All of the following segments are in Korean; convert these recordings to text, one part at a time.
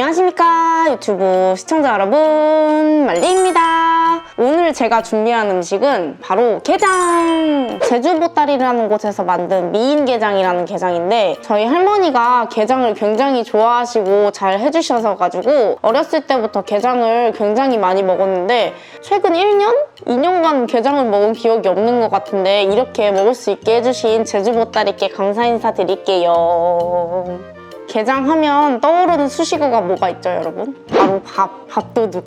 안녕하십니까 유튜브 시청자 여러분. 말리입니다. 오늘 제가 준비한 음식은 바로 게장. 제주 보따리라는 곳에서 만든 미인 게장이라는 게장인데 저희 할머니가 게장을 굉장히 좋아하시고 잘 해주셔서 가지고 어렸을 때부터 게장을 굉장히 많이 먹었는데 최근 1년? 2년간 게장을 먹은 기억이 없는 것 같은데 이렇게 먹을 수 있게 해주신 제주 보따리께 감사 인사 드릴게요 게장하면 떠오르는 수식어가 뭐가 있죠, 여러분? 바로 밥, 밥도둑.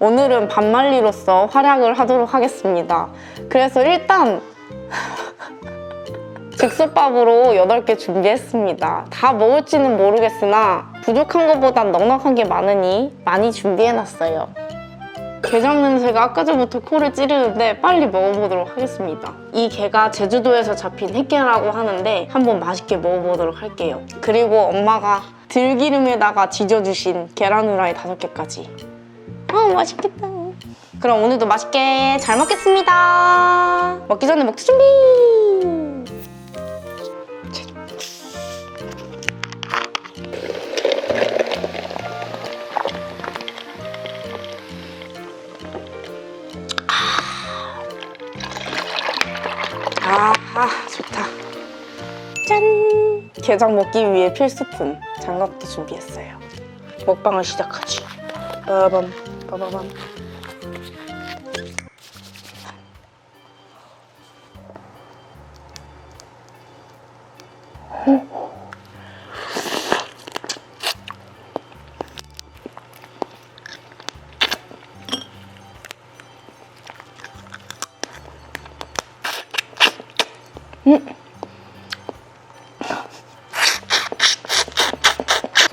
오늘은 밥말리로서 활약을 하도록 하겠습니다. 그래서 일단 즉석밥으로 8개 준비했습니다. 다 먹을지는 모르겠으나 부족한 것보단 넉넉한 게 많으니 많이 준비해놨어요. 게장 냄새가 아까 전부터 코를 찌르는데 빨리 먹어보도록 하겠습니다. 이 게가 제주도에서 잡힌 햇게라고 하는데 한번 맛있게 먹어보도록 할게요. 그리고 엄마가 들기름에다가 지져주신 계란 후라이 다섯 개까지. 아 맛있겠다. 그럼 오늘도 맛있게 잘 먹겠습니다. 먹기 전에 먹자 준비. 게장 먹기 위해 필수품 장갑도 준비했어요. 먹방을 시작하지. 빠밤, 빠바밤.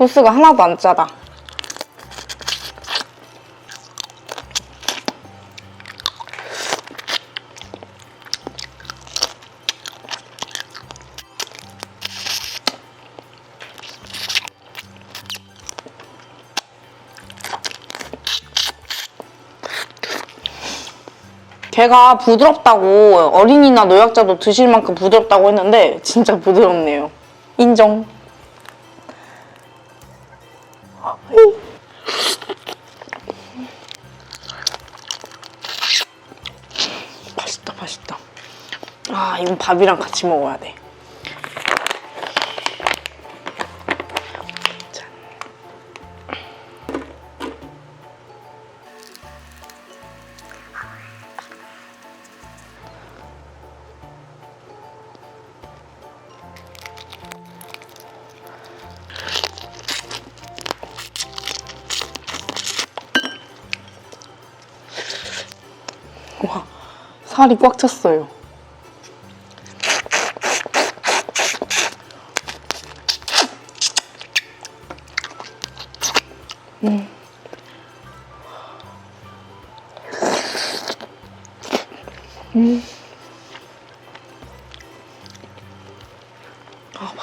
소스가 하나도 안 짜다. 걔가 부드럽다고 어린이나 노약자도 드실 만큼 부드럽다고 했는데 진짜 부드럽네요. 인정. 이건 밥이랑 같이 먹어야 돼. 짠. 와, 살이 꽉 찼어요.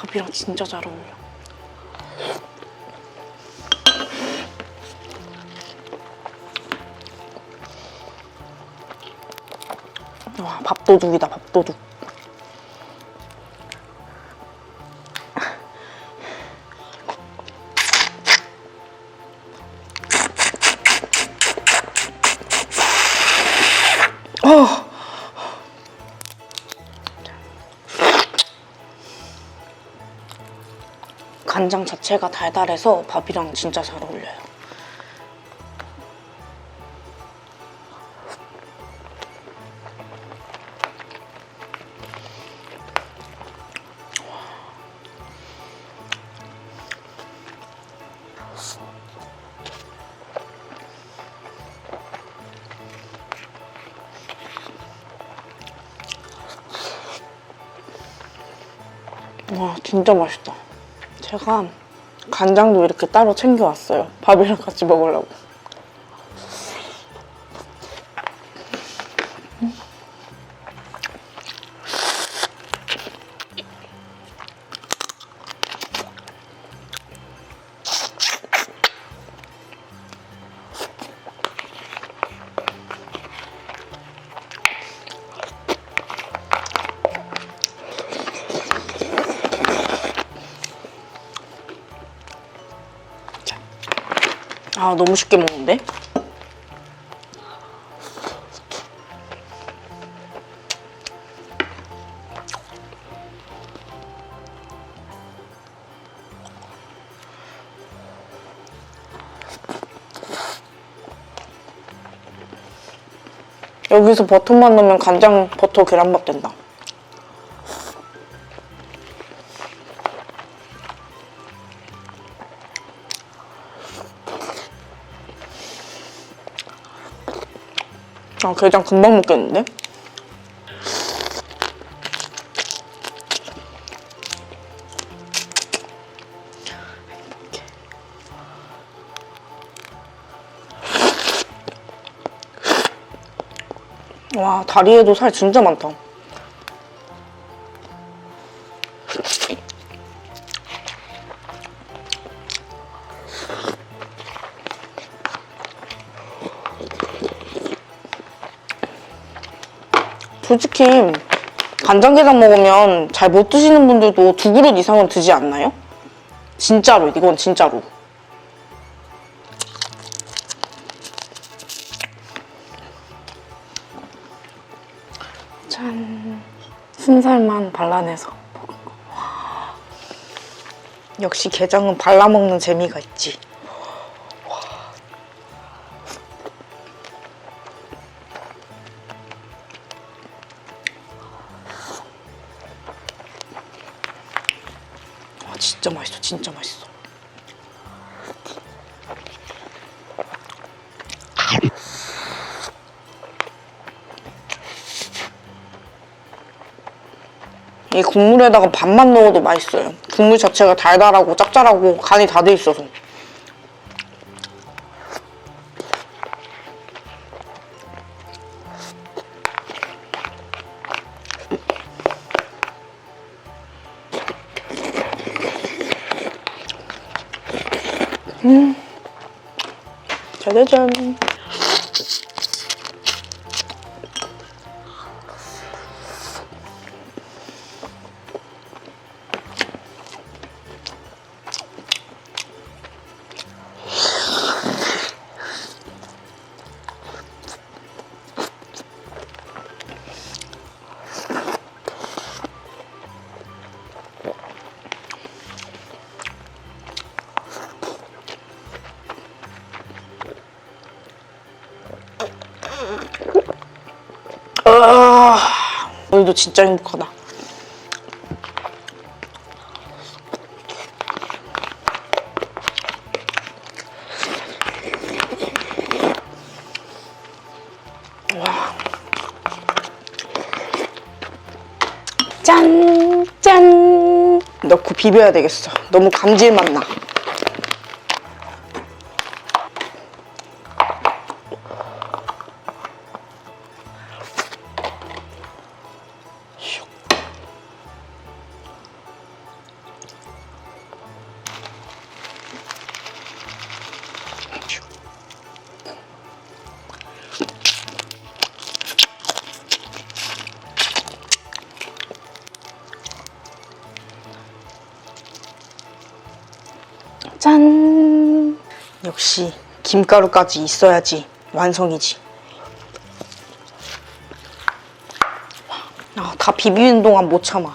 밥이랑 진짜 잘 어울려. 와, 밥도둑이다, 밥도둑. 어. 간장 자체가 달달해서 밥이랑 진짜 잘 어울려요. 와 진짜 맛있다. 제가 간장도 이렇게 따로 챙겨왔어요. 밥이랑 같이 먹으려고. 아 너무 쉽게 먹는데? 여기서 버터만 넣으면 간장 버터 계란밥 된다. 아, 게장 금방 먹겠는데? 와, 다리에도 살 진짜 많다. 솔직히 간장게장 먹으면 잘 못 드시는 분들도 두 그릇 이상은 드지 않나요? 진짜로 이건 진짜로. 짠. 순살만 발라내서. 역시 게장은 발라먹는 재미가 있지 진짜 맛있어 진짜 맛있어. 이 국물에다가 밥만 넣어도 맛있어요. 국물 자체가 달달하고 짭짤하고 간이 다 돼 있어서 짜자잔 오늘도 진짜 행복하다. 와. 짠, 짠. 넣고 비벼야 되겠어. 너무 감질맛 나. 역시 김가루까지 있어야지 완성이지. 아, 다 비비는 동안 못 참아.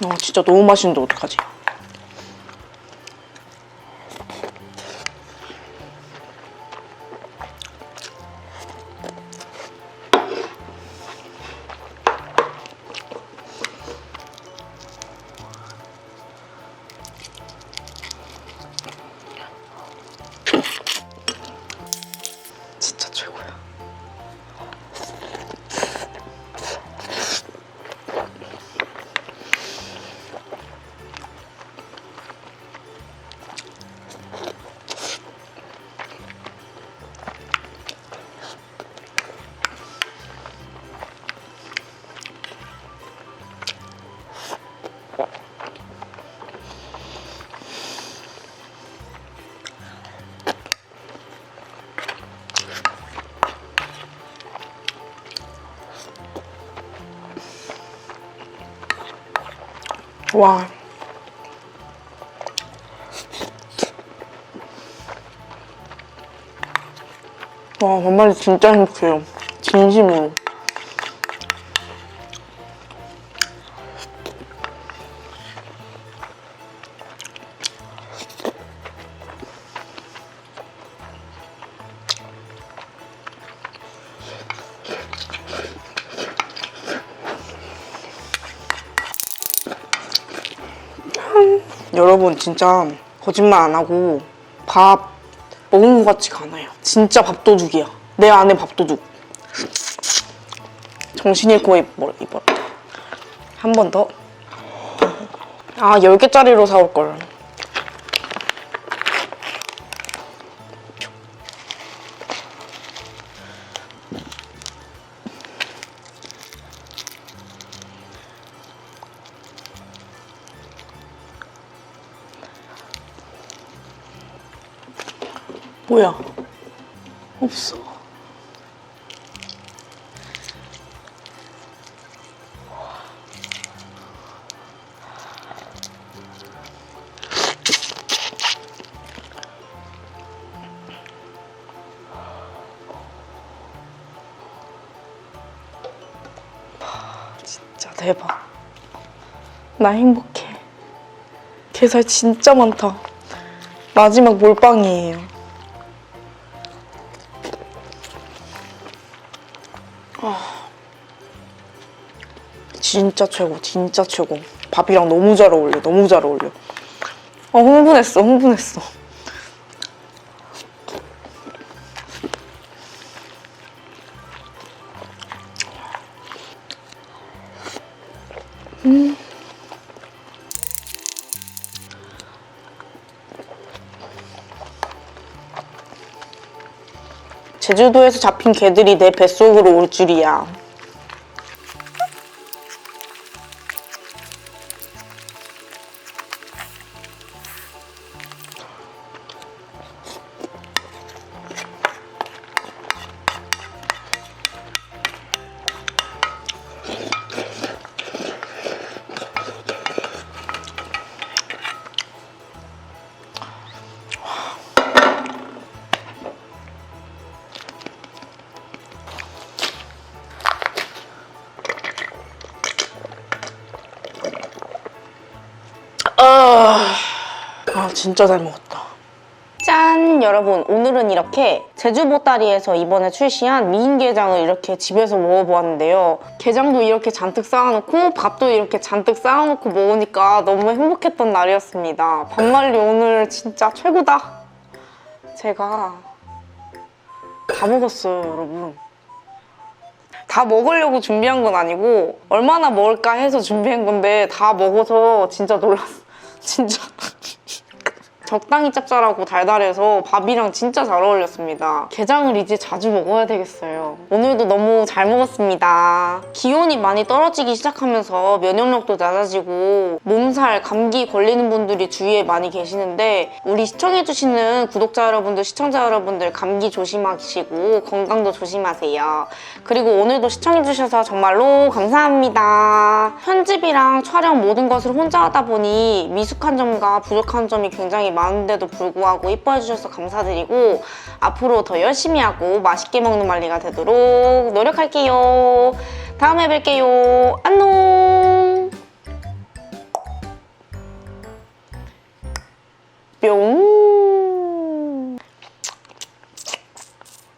아, 진짜 너무 맛있는데 어떡하지? 와. 와, 정말 진짜 행복해요. 진심으로. 여러분 진짜 거짓말 안 하고 밥 먹은 것 같지가 않아요. 진짜 밥도둑이야. 내 안에 밥도둑. 정신 잃고 입어, 입어. 한번 더. 아, 10개짜리로 사올 걸. 뭐야? 없어. 진짜 대박. 나 행복해. 게살 진짜 많다. 마지막 몰빵이에요. 진짜 최고, 진짜 최고. 밥이랑 너무 잘 어울려, 너무 잘 어울려. 어, 흥분했어, 흥분했어. 제주도에서 잡힌 개들이 내 뱃속으로 올 줄이야. 아, 아 진짜 잘 먹었다. 짠! 여러분, 오늘은 이렇게 제주 보따리에서 이번에 출시한 미인게장을 이렇게 집에서 먹어보았는데요. 게장도 이렇게 잔뜩 쌓아놓고 밥도 이렇게 잔뜩 쌓아놓고 먹으니까 너무 행복했던 날이었습니다. 반말리 오늘 진짜 최고다. 제가 다 먹었어요, 여러분. 다 먹으려고 준비한 건 아니고 얼마나 먹을까 해서 준비한 건데 다 먹어서 진짜 놀랐어. 진짜. 적당히 짭짤하고 달달해서 밥이랑 진짜 잘 어울렸습니다. 게장을 이제 자주 먹어야 되겠어요. 오늘도 너무 잘 먹었습니다. 기온이 많이 떨어지기 시작하면서 면역력도 낮아지고 몸살, 감기 걸리는 분들이 주위에 많이 계시는데 우리 시청해주시는 구독자 여러분들, 시청자 여러분들 감기 조심하시고 건강도 조심하세요. 그리고 오늘도 시청해주셔서 정말로 감사합니다. 편집이랑 촬영 모든 것을 혼자 하다 보니 미숙한 점과 부족한 점이 굉장히 많은데도 불구하고 이뻐해 주셔서 감사드리고 앞으로 더 열심히 하고 맛있게 먹는 말리가 되도록 노력할게요. 다음에 뵐게요. 안녕. 뿅.